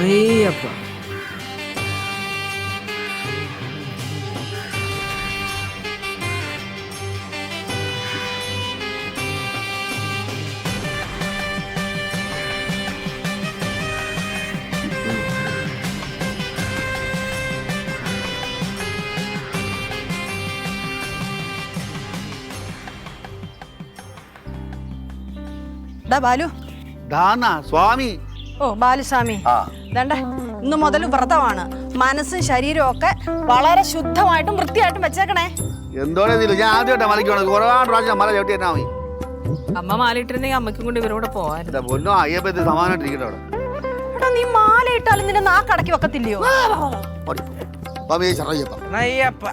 അയ്യപ്പ. ഡാ ബാലു. ദാന സ്വാമി. ഓ ബാലുസ്വാമി ആ. ഇന്ന് മുതൽ വ്രതമാണ്. മനസ്സും ശരീരവും ഒക്കെ വളരെ ശുദ്ധമായിട്ടും വൃത്തിയായിട്ടും വെച്ചേക്കണേ. എന്തോടെ ഞാൻ ആദ്യമായിട്ടാ മലയ്ക്ക് വേണം ഒരുപാട് പ്രാവശ്യം മല ചവിട്ടി എന്നാ മതി. അമ്മ മാലിട്ടിരുന്നെങ്കിൽ അമ്മയ്ക്കും കൊണ്ട് ഇവരോട് പോവായിരുന്നു. എന്റെ പൊന്നോ? അയ്യപ്പത്തി സമാനായിട്ടിരിക്കട്ടെ അവിടെ. എടാ നീ മാല ഇട്ടാലും നിന്റെ നാക്കടക്കി വെക്കത്തില്ലയോ? ഓടി. സ്വാമി ശരണയ്യപ്പ അയ്യപ്പ.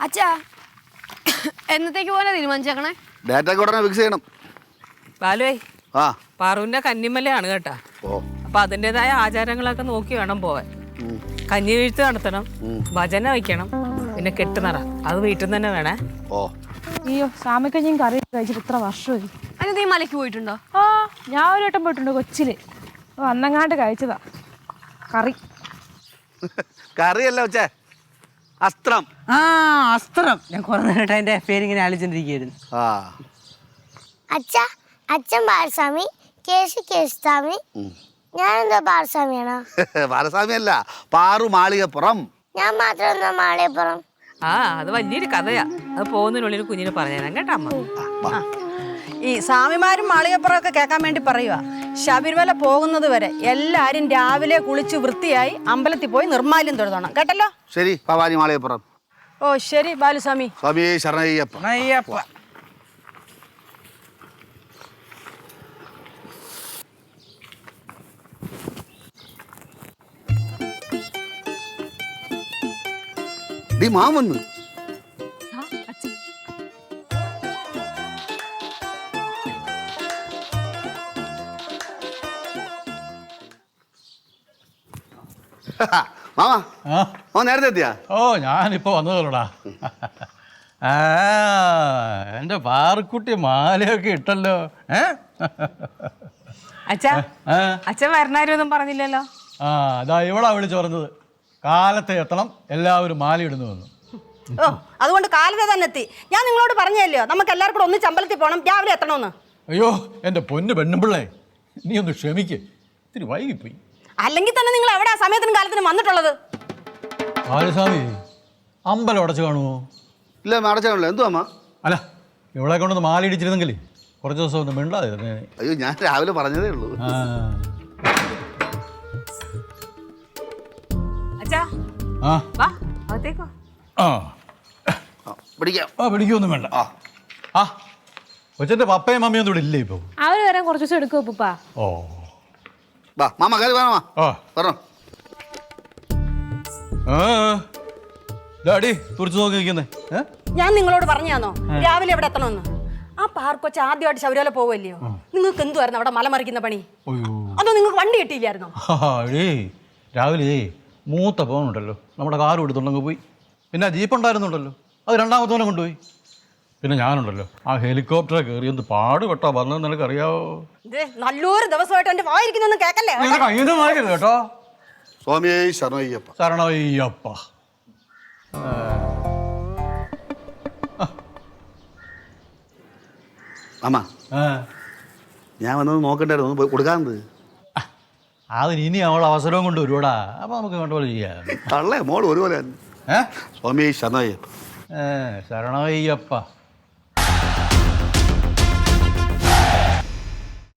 അച്ഛാ എന്നത്തേക്ക് പോലെ തീരുമാനിച്ചേക്കണേ? ഡേറ്റ ഉടനെ ഫിക്സ് ചെയ്യണം. ബാലുവേ ആ. പാറുവിന്റെ കന്നിമലയാണ് കേട്ടാ. ഓ. അപ്പൊ അതിന്റെതായ ആചാരങ്ങളൊക്കെ നോക്കി വേണം പോവാൻ. കഞ്ഞി വീഴ്ച നടത്തണം ഭജന വയ്ക്കണം പിന്നെ കെട്ടുനിറ അത് വീട്ടിൽ നിന്ന് തന്നെ വേണേ. ഓ. അയ്യോ സാമിക്കഞ്ഞും കറി കഴിച്ചിട്ട് ഇത്ര വർഷമായി. അതിന് നീ മലയ്ക്ക് പോയിട്ടുണ്ടോ? ആ ഞാൻ ഒരു വട്ടം പോയിട്ടുണ്ട് കൊച്ചിൽ. വന്നങ്ങാണ്ട് അന്നങ്ങാണ്ട് കഴിച്ചതാ. കറി. കറിയല്ല വെച്ചേ അസ്ത്രം. ആ അസ്ത്രം. ഞാൻ കുറെ നേരമായിട്ട് അതിന്റെ പേരിങ്ങനെ ആലോചിച്ചോണ്ടിരിക്കുകയായിരുന്നു. ആ. അച്ഛ അച്ഛൻ ബാലസ്വാമി കേശു കേശുസ്വാമി. ഞാനെന്തോ ബാലസ്വാമിയാണോ? ബാലസ്വാമി അല്ല പാറു മാളികപ്പുറം. ഞാൻ മാത്രം മാളികപ്പുറം? ആ അത് വലിയൊരു കഥയാ. അത് പോകുന്നതിനുള്ളിൽ കുഞ്ഞിന് പറഞ്ഞുതരാം കേട്ടോ അമ്മ. ഈ സ്വാമിമാരും മാളികപ്പുറം ഒക്കെ കേൾക്കാൻ വേണ്ടി പറയുക ശബരിമല പോകുന്നത് വരെ എല്ലാരും രാവിലെ കുളിച്ച് വൃത്തിയായി അമ്പലത്തിൽ പോയി നിർമ്മാല്യം തൊഴുതണം. കേട്ടല്ലോ? ശരി ഭവാനി മാളികപ്പുറം ഓ ശരി ബാലുസ്വാമി സ്വാമി. ശരണയ്യപ്പ. അയ്യപ്പ ഡി മാൻ വന്ന് മാമാ ആ? ഓ നേരത്തെ എത്തിയാ? ഓ ഞാനിപ്പോ വന്നതല്ലോടാ. ആ എന്റെ പാറക്കുട്ടി മാലയൊക്കെ ഇട്ടല്ലോ. ഏ? അച്ഛാ ആ, അച്ഛൻ വരണാരൊന്നും പറഞ്ഞില്ലല്ലോ? ആ അതാ ഇവളാ വിളിച്ചു പറഞ്ഞത്. കാലത്തെ എത്തണം എല്ലാവരും മാല ഇടുന്നു വന്നു ഓ അതുകൊണ്ട് കാലത്തെ തന്നെ എത്തി. ഞാൻ നിങ്ങളോട് പറഞ്ഞല്ലോ നമുക്ക് എല്ലാവർക്കും കൂടെ ഒന്നിച്ച് അമ്പലത്തിൽ പോകണം രാവിലെ എത്തണമെന്ന്. അയ്യോ എന്റെ പൊന്ന് പെണ്ണുമ്പിള്ളേ നീ ഒന്ന് ക്ഷമിക്ക്. ഇത്തിരി വൈകിപ്പോയി. അല്ലെങ്കിൽ തന്നെ നിങ്ങൾ എവിടെ ആ സമയത്തിനും കാലത്തിനും വന്നിട്ടുള്ളത്. ബാലസ്വാമി അമ്പലം അടച്ചു കാണുമോ ഇല്ല അടച്ചാണല്ലോ. എന്തുവാ അമ്മ? അല്ല ഇവിടെ കൊണ്ടൊന്ന് മാല ഇടിച്ചിരുന്നെങ്കിൽ കുറച്ച് ദിവസം ഒന്ന് മിണ്ടാതെ അയ്യോ ഞാൻ രാവിലെ പറഞ്ഞതേ ഉള്ളൂ. പിടിക്കൊന്നും വേണ്ട. ആ. ആ പപ്പയും മമ്മിയും ഒന്നും ഇവിടെ ഇല്ലേ ഇപ്പൊ? അവർ വരാൻ കുറച്ച് ദിവസം എടുക്കും ഓ. വാ മാമ കയറി വേണമാ ഓ പറഞ്ഞോ. ആ. ഡാഡി തുറച്ചു നോക്കി നിൽക്കുന്നേ ഏ? ഞാൻ നിങ്ങളോട് പറഞ്ഞാന്നോ? രാവിലെ എവിടെ എത്തണമെന്ന്? ആ പാർക്കൊച്ച ആദ്യമായിട്ട് ശബരിമല പോവല്ലയോ? നിങ്ങൾക്ക് എന്തുവായിരുന്നു അവിടെ മലമറിക്കുന്ന പണി? അതോ നിങ്ങൾക്ക് വണ്ടി കിട്ടിയില്ലായിരുന്നോ? രാവിലെ മൂത്ത പോകണുണ്ടല്ലോ നമ്മുടെ കാർ എടുത്തുണ്ടെങ്കിൽ പോയി. പിന്നെ ജീപ്പ് ഉണ്ടായിരുന്നുണ്ടല്ലോ. അത് രണ്ടാമത്തോനെ കൊണ്ടുപോയി. പിന്നെ ഞാനുണ്ടല്ലോ. ആ ഹെലികോപ്റ്ററെ കയറി എന്ത് പാടുപെട്ടോ. വന്നത് നിനക്കറിയാവോ? അറിയാവോ നല്ലൊരു ദിവസമായിട്ട് എന്റെ വായിരിക്കുന്നൊന്നും കേക്കല്ലേ വാങ്ങിയത് കേട്ടോ. സ്വാമി ശരണയ്യപ്പ. ശരണയ്യപ്പ. മാമ ഞാൻ വന്നത് നോക്കണ്ടായിരുന്നു. കൊടുക്കാന്നത് അതിന് ഇനി അവൾ അവസരവും കൊണ്ട് വരുവാടാ. അപ്പൊ നമുക്ക് കണ്ടുപോലെ പോലെ ചെയ്യാം. തള്ളേ മോൾ ഒരുപോലെ. സ്വാമി ശരണയ്യപ്പ. ശരണയ്യപ്പ.